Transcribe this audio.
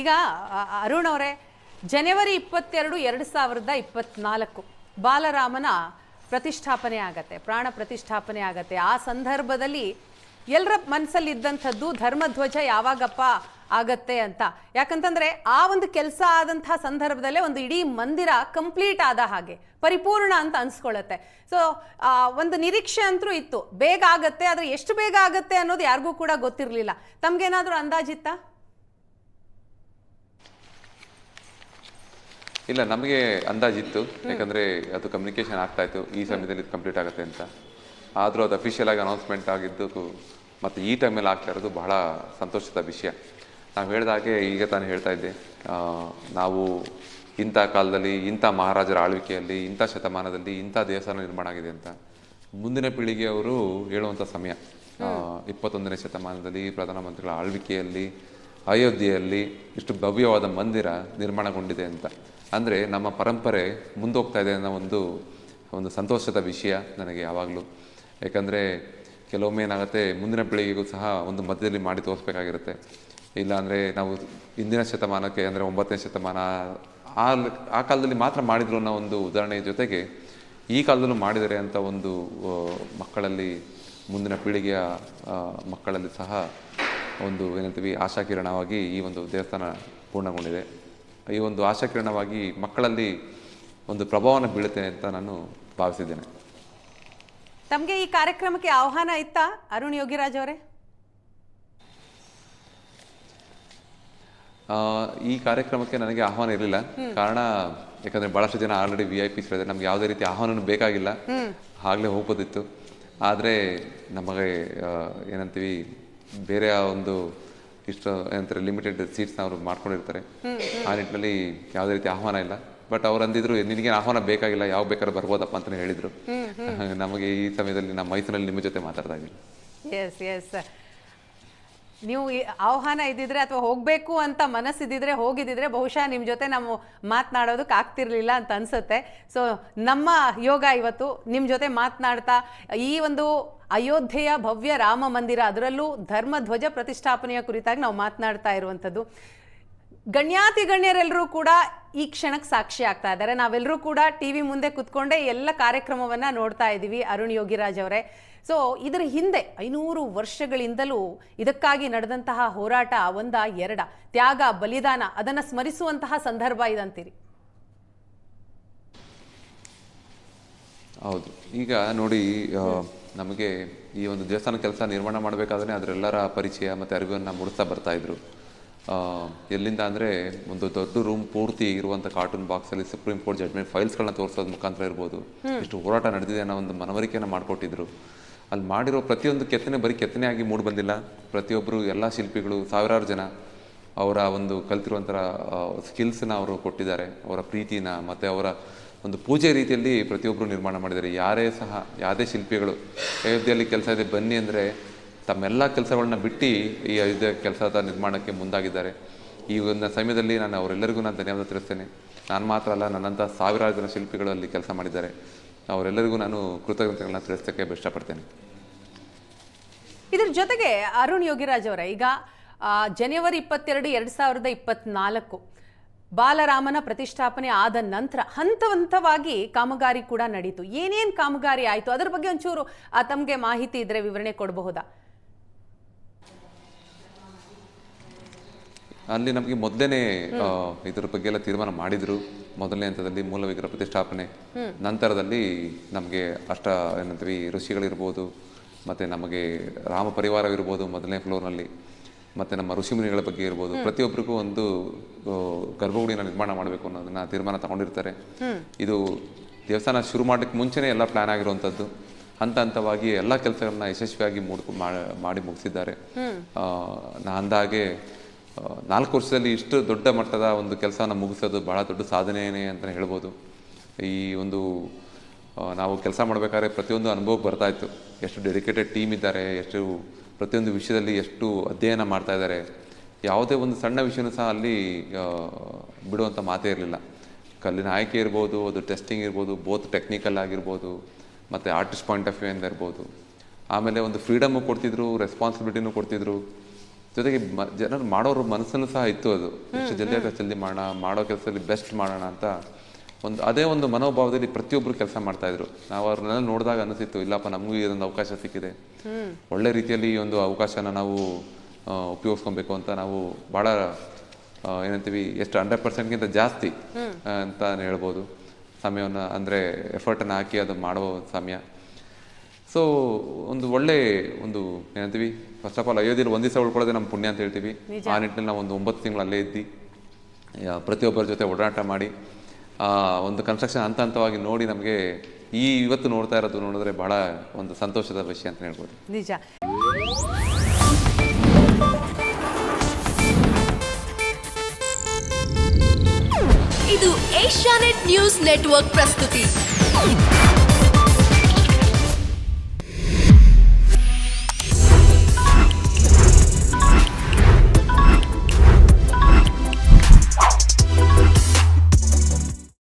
ಈಗ ಅರುಣ್ ಅವರೇ, ಜನವರಿ ಇಪ್ಪತ್ತೆರಡು, ಎರಡು ಸಾವಿರದ ಇಪ್ಪತ್ನಾಲ್ಕು ಬಾಲರಾಮನ ಪ್ರತಿಷ್ಠಾಪನೆ ಆಗತ್ತೆ, ಪ್ರಾಣ ಪ್ರತಿಷ್ಠಾಪನೆ ಆಗತ್ತೆ. ಆ ಸಂದರ್ಭದಲ್ಲಿ ಎಲ್ಲರ ಮನಸ್ಸಲ್ಲಿದ್ದಂಥದ್ದು ಧರ್ಮಧ್ವಜ ಯಾವಾಗಪ್ಪ ಆಗತ್ತೆ ಅಂತ. ಯಾಕಂತಂದ್ರೆ, ಆ ಒಂದು ಕೆಲಸ ಆದಂತಹ ಸಂದರ್ಭದಲ್ಲೇ ಒಂದು ಇಡೀ ಮಂದಿರ ಕಂಪ್ಲೀಟ್ ಆದ ಹಾಗೆ, ಪರಿಪೂರ್ಣ ಅಂತ ಅನ್ಸ್ಕೊಳ್ಳುತ್ತೆ. ಸೊ ಒಂದು ನಿರೀಕ್ಷೆ ಅಂತೂ ಇತ್ತು. ಬೇಗ ಆಗತ್ತೆ, ಆದರೆ ಎಷ್ಟು ಬೇಗ ಆಗತ್ತೆ ಅನ್ನೋದು ಯಾರಿಗೂ ಕೂಡ ಗೊತ್ತಿರಲಿಲ್ಲ. ತಮಗೇನಾದರೂ ಅಂದಾಜಿತ್ತಾ? ಇಲ್ಲ ನಮಗೆ ಅಂದಾಜಿತ್ತು ಯಾಕಂದ್ರೆ ಅದು ಕಮ್ಯುನಿಕೇಶನ್ ಆಗ್ತಾ ಇತ್ತು. ಈ ಸಮಯದಲ್ಲಿ ಕಂಪ್ಲೀಟ್ ಆಗುತ್ತೆ ಅಂತ. ಆದರೂ ಅದು ಅಫಿಷಿಯಲ್ ಆಗಿ ಅನೌನ್ಸ್ಮೆಂಟ್ ಆಗಿದ್ದು ಮತ್ತು ಈ ಟೈಮಲ್ಲಿ ಆಗ್ತಾ ಇರೋದು ಬಹಳ ಸಂತೋಷದ ವಿಷಯ. ನಾವು ಹೇಳಿದ ಹಾಗೆ ಈಗ ತಾನು ಹೇಳ್ತಾ ಇದ್ದೆ. ನಾವು ಇಂಥ ಕಾಲದಲ್ಲಿ ಇಂಥ ಮಹಾರಾಜರ ಆಳ್ವಿಕೆಯಲ್ಲಿ ಇಂಥ ಶತಮಾನದಲ್ಲಿ ಇಂಥ ದೇವಸ್ಥಾನ ನಿರ್ಮಾಣ ಆಗಿದೆ ಅಂತ ಮುಂದಿನ ಪೀಳಿಗೆಯವರು ಹೇಳುವಂಥ ಸಮಯ. ಇಪ್ಪತ್ತೊಂದನೇ ಶತಮಾನದಲ್ಲಿ ಪ್ರಧಾನಮಂತ್ರಿಗಳ ಆಳ್ವಿಕೆಯಲ್ಲಿ ಅಯೋಧ್ಯೆಯಲ್ಲಿ ಇಷ್ಟು ಭವ್ಯವಾದ ಮಂದಿರ ನಿರ್ಮಾಣಗೊಂಡಿದೆ ಅಂತ. ಅಂದರೆ ನಮ್ಮ ಪರಂಪರೆ ಮುಂದೋಗ್ತಾ ಇದೆ ಅನ್ನೋ ಒಂದು ಒಂದು ಸಂತೋಷದ ವಿಷಯ ನನಗೆ ಯಾವಾಗಲೂ. ಯಾಕಂದರೆ ಕೆಲವೊಮ್ಮೆ ಏನಾಗುತ್ತೆ, ಮುಂದಿನ ಪೀಳಿಗೆಗೂ ಸಹ ಒಂದು ಮಧ್ಯದಲ್ಲಿ ಮಾಡಿ ತೋರಿಸ್ಬೇಕಾಗಿರುತ್ತೆ. ಇಲ್ಲಾಂದರೆ ನಾವು ಇಂದಿನ ಶತಮಾನಕ್ಕೆ ಅಂದರೆ ಒಂಬತ್ತನೇ ಶತಮಾನ, ಆ ಆ ಕಾಲದಲ್ಲಿ ಮಾತ್ರ ಮಾಡಿದ್ರು ಅನ್ನೋ ಒಂದು ಉದಾಹರಣೆಯ ಜೊತೆಗೆ ಈ ಕಾಲದಲ್ಲೂ ಮಾಡಿದರೆ ಅಂತ ಒಂದು ಮಕ್ಕಳಲ್ಲಿ, ಮುಂದಿನ ಪೀಳಿಗೆಯ ಮಕ್ಕಳಲ್ಲಿ ಸಹ ಒಂದು ಏನಂತೀವಿ ಆಶಾಕಿರಣವಾಗಿ ಈ ಒಂದು ದೇವಸ್ಥಾನ ಪೂರ್ಣಗೊಂಡಿದೆ. ಈ ಒಂದು ಆಶಾಕಿರಣವಾಗಿ ಮಕ್ಕಳಲ್ಲಿ ಒಂದು ಪ್ರಭಾವನ ಬೀಳುತ್ತೆ ಅಂತ ನಾನು ಭಾವಿಸಿದ್ದೇನೆ. ತಮಗೆ ಈ ಕಾರ್ಯಕ್ರಮಕ್ಕೆ ಆಹ್ವಾನ ಇತ್ತಾ ಅರುಣ್ ಯೋಗಿರಾಜ್ ಅವರೇ? ಆ, ಈ ಕಾರ್ಯಕ್ರಮಕ್ಕೆ ನನಗೆ ಆಹ್ವಾನ ಇರಲಿಲ್ಲ. ಕಾರಣ ಯಾಕಂದ್ರೆ ಬಹಳಷ್ಟು ಜನ ಆಲ್ರೆಡಿ ವಿ ಐ ಪಿ ಇದ್ದಾರೆ ನಮ್ಗೆ ಯಾವುದೇ ರೀತಿ ಆಹ್ವಾನ ಬೇಕಾಗಿಲ್ಲ. ಆಗ್ಲೇ ಹೋಗೋದಿತ್ತು ಆದರೆ ನಮಗೆ ಏನಂತೀವಿ ಬೇರೆ ಆ ಒಂದು ಇಷ್ಟು ಏನಂತಾರೆ ಲಿಮಿಟೆಡ್ ಸೀಟ್ಸ್ನ ಅವರು ಮಾಡ್ಕೊಂಡಿರ್ತಾರೆ. ಆ ನಿಟ್ಟಿನಲ್ಲಿ ಯಾವುದೇ ರೀತಿ ಆಹ್ವಾನ ಇಲ್ಲ. ಬಟ್ ಅವ್ರು ಅಂದಿದ್ರು ನಿನಗೆ ಆಹ್ವಾನ ಬೇಕಾಗಿಲ್ಲ ಯಾವ ಬೇಕಾದ್ರೂ ಬರ್ಬೋದಪ್ಪ ಅಂತ ಹೇಳಿದ್ರು. ನಮಗೆ ಈ ಸಮಯದಲ್ಲಿ ನಮ್ಮ ಮೈಸೂರಲ್ಲಿ ನಿಮ್ಮ ಜೊತೆ ಮಾತಾಡ್ತಾ ಇದ್ದೀನಿ. ಎಸ್ ಎಸ್ ನೀವು ಆಹ್ವಾನ ಇದ್ದಿದ್ರೆ ಅಥವಾ ಹೋಗಬೇಕು ಅಂತ ಮನಸ್ಸಿದ್ದಿದ್ರೆ ಹೋಗಿದ್ದಿದ್ರೆ ಬಹುಶಃ ನಿಮ್ಮ ಜೊತೆ ನಾವು ಮಾತನಾಡೋದಕ್ಕೆ ಆಗ್ತಿರ್ಲಿಲ್ಲ ಅಂತ ಅನ್ಸುತ್ತೆ. ಸೊ ನಮ್ಮ ಯೋಗ ಇವತ್ತು ನಿಮ್ಮ ಜೊತೆ ಮಾತನಾಡ್ತಾ, ಈ ಒಂದು ಅಯೋಧ್ಯೆಯ ಭವ್ಯ ರಾಮ ಮಂದಿರ, ಅದರಲ್ಲೂ ಧರ್ಮ ಧ್ವಜ ಪ್ರತಿಷ್ಠಾಪನೆಯ ಕುರಿತಾಗಿ ನಾವು ಮಾತನಾಡ್ತಾ ಇರುವಂಥದ್ದು. ಗಣ್ಯಾತಿ ಗಣ್ಯರೆಲ್ಲರೂ ಕೂಡ ಈ ಕ್ಷಣಕ್ಕೆ ಸಾಕ್ಷಿ ಆಗ್ತಾ ಇದ್ದಾರೆ. ನಾವೆಲ್ಲರೂ ಕೂಡ ಟಿ ವಿ ಮುಂದೆ ಕುತ್ಕೊಂಡೇ ಎಲ್ಲ ಕಾರ್ಯಕ್ರಮವನ್ನು ನೋಡ್ತಾ ಇದ್ದೀವಿ ಅರುಣ್ ಯೋಗಿರಾಜ್ ಅವರೇ. ಸೊ ಇದರ ಹಿಂದೆ ಐನೂರು ವರ್ಷಗಳಿಂದಲೂ ಇದಕ್ಕಾಗಿ ನಡೆದಂತಹ ಹೋರಾಟ ಒಂದ ಎರಡ. ತ್ಯಾಗ, ಬಲಿದಾನ, ಅದನ್ನು ಸ್ಮರಿಸುವಂತಹ ಸಂದರ್ಭ ಇದಂತೀರಿ. ಹೌದು. ಈಗ ನೋಡಿ ನಮಗೆ ಈ ಒಂದು ದೇವಸ್ಥಾನ ಕೆಲಸ ನಿರ್ಮಾಣ ಮಾಡಬೇಕಾದ್ರೆ ಅದರೆಲ್ಲರ ಪರಿಚಯ ಮತ್ತು ಅರಿವನ್ನು ಮೂಡಿಸ್ತಾ ಬರ್ತಾ ಇದ್ರು. ಎಲ್ಲಿಂದ ಅಂದರೆ ಒಂದು ದೊಡ್ಡ ರೂಮ್ ಪೂರ್ತಿ ಇರುವಂಥ ಕಾರ್ಟೂನ್ ಬಾಕ್ಸಲ್ಲಿ ಸುಪ್ರೀಂ ಕೋರ್ಟ್ ಜಡ್ಮೆಂಟ್ ಫೈಲ್ಸ್ಗಳನ್ನ ತೋರಿಸೋದ್ ಮುಖಾಂತರ ಇರ್ಬೋದು. ಇಷ್ಟು ಹೋರಾಟ ನಡೆದಿದೆ ಅನ್ನೋ ಒಂದು ಮನವರಿಕೆಯನ್ನು ಮಾಡಿಕೊಟ್ಟಿದ್ರು. ಅಲ್ಲಿ ಮಾಡಿರೋ ಪ್ರತಿಯೊಂದು ಕೆತ್ತನೆ ಬರೀ ಕೆತ್ತನೆ ಆಗಿ ಮೂಡಿ ಬಂದಿಲ್ಲ. ಪ್ರತಿಯೊಬ್ಬರು ಎಲ್ಲ ಶಿಲ್ಪಿಗಳು ಸಾವಿರಾರು ಜನ ಅವರ ಒಂದು ಕಲ್ತಿರುವಂಥ ಸ್ಕಿಲ್ಸನ್ನ ಅವರು ಕೊಟ್ಟಿದ್ದಾರೆ. ಅವರ ಪ್ರೀತಿನ ಮತ್ತು ಅವರ ಒಂದು ಪೂಜೆ ರೀತಿಯಲ್ಲಿ ಪ್ರತಿಯೊಬ್ಬರು ನಿರ್ಮಾಣ ಮಾಡಿದ್ದಾರೆ. ಯಾರೇ ಸಹ ಯಾವುದೇ ಶಿಲ್ಪಿಗಳು ಅಯೋಧ್ಯೆಯಲ್ಲಿ ಕೆಲಸ ಇದೆ ಬನ್ನಿ ಅಂದರೆ ತಮ್ಮೆಲ್ಲ ಕೆಲಸಗಳನ್ನ ಬಿಟ್ಟು ಈ ಅಯೋಧ್ಯೆ ಕೆಲಸದ ನಿರ್ಮಾಣಕ್ಕೆ ಮುಂದಾಗಿದ್ದಾರೆ. ಈ ಒಂದು ಸಮಯದಲ್ಲಿ ನಾನು ಅವರೆಲ್ಲರಿಗೂ ನಾನು ಧನ್ಯವಾದ ತಿಳಿಸ್ತೇನೆ. ನಾನು ಮಾತ್ರ ಅಲ್ಲ ನನ್ನಂಥ ಸಾವಿರಾರು ಜನ ಶಿಲ್ಪಿಗಳು ಅಲ್ಲಿ ಕೆಲಸ ಮಾಡಿದ್ದಾರೆ. ಅವರೆಲ್ಲರಿಗೂ ನಾನು ಕೃತಜ್ಞತೆಗಳನ್ನ ತಿಳಿಸೋಕ್ಕೆ ಇಷ್ಟಪಡ್ತೇನೆ. ಇದ್ರ ಜೊತೆಗೆ ಅರುಣ್ ಯೋಗಿರಾಜ್ ಅವರ, ಈಗ ಜನವರಿ ಇಪ್ಪತ್ತೆರಡು, ಎರಡು ಸಾವಿರದ ಇಪ್ಪತ್ನಾಲ್ಕು, ಬಾಲರಾಮನ ಪ್ರತಿಷ್ಠಾಪನೆ ಆದ ನಂತರ ಹಂತ ಹಂತವಾಗಿ ಕಾಮಗಾರಿ ಕೂಡ ನಡೀತು. ಏನೇನು ಕಾಮಗಾರಿ ಆಯಿತು? ಅದರ ಬಗ್ಗೆ ಒಂಚೂರು ತಮಗೆ ಮಾಹಿತಿ ಇದ್ರೆ ವಿವರಣೆ ಕೊಡಬಹುದಾ? ಅಲ್ಲಿ ನಮಗೆ ಮೊದಲನೇ ಇದ್ರ ಬಗ್ಗೆ ಎಲ್ಲ ತೀರ್ಮಾನ ಮಾಡಿದ್ರು. ಮೊದಲನೇ ಹಂತದಲ್ಲಿ ಮೂಲ ವಿಗ್ರಹ ಪ್ರತಿಷ್ಠಾಪನೆ. ನಂತರದಲ್ಲಿ ನಮಗೆ ಅಷ್ಟ ಏನಂತೀವಿ ಋಷಿಗಳಿರ್ಬೋದು ಮತ್ತೆ ನಮಗೆ ರಾಮ ಪರಿವಾರವಿರ್ಬೋದು ಮೊದಲನೇ ಫ್ಲೋರ್ನಲ್ಲಿ ಮತ್ತೆ ನಮ್ಮ ಋಷಿಮುನಿಗಳ ಬಗ್ಗೆ ಇರ್ಬೋದು. ಪ್ರತಿಯೊಬ್ಬರಿಗೂ ಒಂದು ಗರ್ಭಗುಡಿನ ನಿರ್ಮಾಣ ಮಾಡಬೇಕು ಅನ್ನೋದನ್ನ ತೀರ್ಮಾನ ತಗೊಂಡಿರ್ತಾರೆ. ಇದು ದೇವಸ್ಥಾನ ಶುರು ಮಾಡೋಕ್ಕೆ ಮುಂಚೆನೇ ಎಲ್ಲ ಪ್ಲಾನ್ ಆಗಿರುವಂಥದ್ದು ಹಂತ ಹಂತವಾಗಿ ಎಲ್ಲ ಕೆಲಸಗಳನ್ನ ಯಶಸ್ವಿಯಾಗಿ ಮೂಡ್ ಮಾಡಿ ಮುಗಿಸಿದ್ದಾರೆ. ಅಂದಾಗೆ ನಾಲ್ಕು ವರ್ಷದಲ್ಲಿ ಇಷ್ಟು ದೊಡ್ಡ ಮಟ್ಟದ ಒಂದು ಕೆಲಸವನ್ನು ಮುಗಿಸೋದು ಬಹಳ ದೊಡ್ಡ ಸಾಧನೆಯೇ ಅಂತ ಹೇಳ್ಬೋದು. ಈ ಒಂದು ನಾವು ಕೆಲಸ ಮಾಡಬೇಕಾದ್ರೆ ಪ್ರತಿಯೊಂದು ಅನುಭವಕ್ಕೆ ಬರ್ತಾ ಇತ್ತು. ಎಷ್ಟು ಡೆಡಿಕೇಟೆಡ್ ಟೀಮ್ ಇದ್ದಾರೆ, ಎಷ್ಟು ಪ್ರತಿಯೊಂದು ವಿಷಯದಲ್ಲಿ ಎಷ್ಟು ಅಧ್ಯಯನ ಮಾಡ್ತಾ ಇದ್ದಾರೆ. ಯಾವುದೇ ಒಂದು ಸಣ್ಣ ವಿಷಯನೂ ಸಹ ಅಲ್ಲಿ ಬಿಡುವಂಥ ಮಾತೇ ಇರಲಿಲ್ಲ. ಕಲ್ಲಿನ ಆಯ್ಕೆ ಇರ್ಬೋದು, ಅದು ಟೆಸ್ಟಿಂಗ್ ಇರ್ಬೋದು ಬೋತ್ ಟೆಕ್ನಿಕಲ್ ಆಗಿರ್ಬೋದು, ಮತ್ತು ಆರ್ಟಿಸ್ಟ್ ಪಾಯಿಂಟ್ ಆಫ್ ವ್ಯೂ ಇಂದ ಇರ್ಬೋದು. ಆಮೇಲೆ ಒಂದು ಫ್ರೀಡಮು ಕೊಡ್ತಿದ್ರು ರೆಸ್ಪಾನ್ಸಿಬಿಲಿಟಿನೂ ಕೊಡ್ತಿದ್ರು. ಜೊತೆಗೆ ಜನರು ಮಾಡೋರ ಮನಸ್ಸನ್ನು ಸಹ ಇತ್ತು ಅದು. ಎಷ್ಟು ಜಲ್ದಿ ಜಲ್ದಿ ಮಾಡೋಣ ಮಾಡೋ ಕೆಲಸದಲ್ಲಿ ಬೆಸ್ಟ್ ಮಾಡೋಣ ಅಂತ. ಒಂದು ಅದೇ ಒಂದು ಮನೋಭಾವದಲ್ಲಿ ಪ್ರತಿಯೊಬ್ಬರು ಕೆಲಸ ಮಾಡ್ತಾ ಇದ್ರು. ನಾವು ಅವ್ರನ್ನೆಲ್ಲ ನೋಡಿದಾಗ ಅನಿಸಿತ್ತು ಇಲ್ಲಪ್ಪ ನಮಗೂ ಇದೊಂದು ಅವಕಾಶ ಸಿಕ್ಕಿದೆ. ಒಳ್ಳೆ ರೀತಿಯಲ್ಲಿ ಈ ಒಂದು ಅವಕಾಶನ ನಾವು ಉಪಯೋಗಿಸ್ಕೊಬೇಕು ಅಂತ ನಾವು ಭಾಳ ಏನಂತೀವಿ ಎಷ್ಟು ಹಂಡ್ರೆಡ್ ಪರ್ಸೆಂಟ್ಗಿಂತ ಜಾಸ್ತಿ ಅಂತ ಹೇಳ್ಬೋದು. ಸಮಯವನ್ನು ಅಂದರೆ ಎಫರ್ಟನ್ನು ಹಾಕಿ ಅದು ಮಾಡೋ ಸಮಯ. ಸೊ ಒಂದು ಒಳ್ಳೆ ಒಂದು ಏನಂತೀವಿ ಫಸ್ಟ್ ಆಫ್ ಆಲ್ ಅಯೋಧ್ಯೆಯಲ್ಲಿ ಒಂದು ದಿವಸ ಉಳ್ಕೊಳ್ಳೋದೇ ನಮ್ಮ ಪುಣ್ಯ ಅಂತ ಹೇಳ್ತೀವಿ. ಆ ನಿಟ್ಟಿನಲ್ಲಿ ನಾವು ಒಂದು ಒಂಬತ್ತು ತಿಂಗಳು ಅಲ್ಲೇ ಇದ್ದು. ಯಾ- ಪ್ರತಿಯೊಬ್ಬರ ಜೊತೆ ಓಡಾಟ ಮಾಡಿ. ಆ ಒಂದು ಕನ್ಸ್ಟ್ರಕ್ಷನ್ ಹಂತ ಹಂತವಾಗಿ ನೋಡಿ ನಮಗೆ ಈ ಇವತ್ತು ನೋಡ್ತಾ ಇರೋದು ನೋಡಿದ್ರೆ ಬಹಳ ಒಂದು ಸಂತೋಷದ ವಿಷಯ ಅಂತ ಹೇಳ್ಬೋದು. ನಿಜ. ಇದು ಏಷ್ಯಾನೆಟ್ ನ್ಯೂಸ್ ನೆಟ್ವರ್ಕ್ ಪ್ರಸ್ತುತಿ.